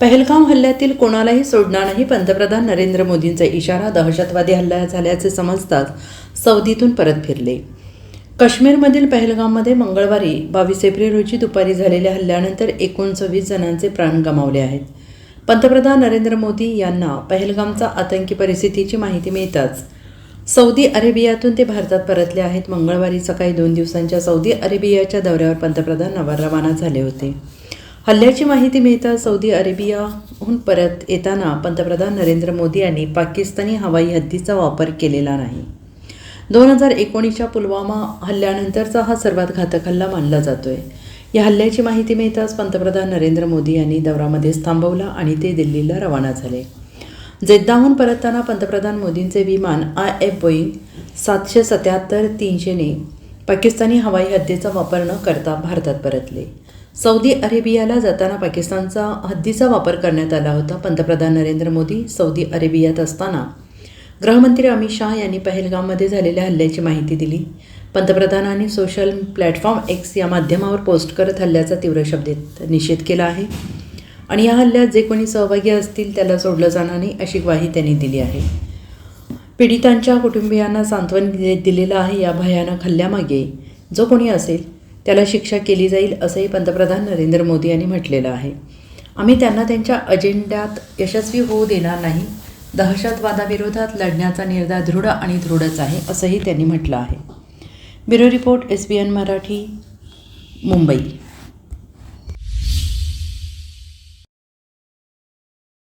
पहलगाम हल्ल्यातील कोणालाही सोडणार नाही पंतप्रधान नरेंद्र मोदींचा इशारा दहशतवादी हल्ला झाल्याचे समजताच सौदीतून परत फिरले. काश्मीरमधील पहलगाममध्ये मंगळवारी बावीस एप्रिल रोजी दुपारी झालेल्या हल्ल्यानंतर एकोणसव्वीस जणांचे प्राण गमावले आहेत. पंतप्रधान नरेंद्र मोदी यांना पहलगामचा आतंकी परिस्थितीची माहिती मिळताच सौदी अरेबियातून ते भारतात परतले आहेत. मंगळवारी सकाळी दोन दिवसांच्या सौदी अरेबियाच्या दौऱ्यावर पंतप्रधान नवा रवाना झाले होते. हल्ल्याची माहिती मिळता सौदी अरेबियाहून परत येताना पंतप्रधान नरेंद्र मोदी यांनी पाकिस्तानी हवाई हद्दीचा वापर केलेला नाही. दोन हजार एकोणीसच्या पुलवामा हल्ल्यानंतरचा हा सर्वात घातक हल्ला मानला जातोय. या हल्ल्याची माहिती मिळताच पंतप्रधान नरेंद्र मोदी यांनी दौरामध्येच थांबवला आणि ते दिल्लीला रवाना झाले. जेद्दाहून परतताना पंतप्रधान मोदींचे विमान आय एफ बोईंग सातशे सत्याहत्तर तीनशेने पाकिस्तानी हवाई हद्दीचा वापर न करता भारतात परतले. सौदी अरेबियाला जाताना पाकिस्तानचा हद्दीचा वापर करण्यात आला होता. पंतप्रधान नरेंद्र मोदी सौदी अरेबियात असताना गृहमंत्री अमित शाह यांनी पहलगाममध्ये झालेल्या हल्ल्याची माहिती दिली. पंतप्रधानांनी सोशल प्लॅटफॉर्म एक्स या माध्यमावर पोस्ट करत हल्ल्याचा तीव्र शब्दात निषेध केला आहे. आणि या हल्ल्यात जे कोणी सहभागी असतील त्याला सोडलं जाणार नाही अशी ग्वाही त्यांनी दिली आहे. पीडितांच्या कुटुंबियांना सांत्वन दिलेलं आहे या भयानक हल्ल्यामागे. जो कोणी असेल त्याला शिक्षा केली जाईल असंही पंतप्रधान नरेंद्र मोदी यांनी म्हटलेलं आहे. आम्ही त्यांना त्यांच्या अजेंड्यात यशस्वी होऊ देणार नाही. दहशतवादाविरोधात लढण्याचा निर्धार दृढ आणि दृढच आहे असंही त्यांनी म्हटलं आहे. Bureau report S B N Marathi Mumbai.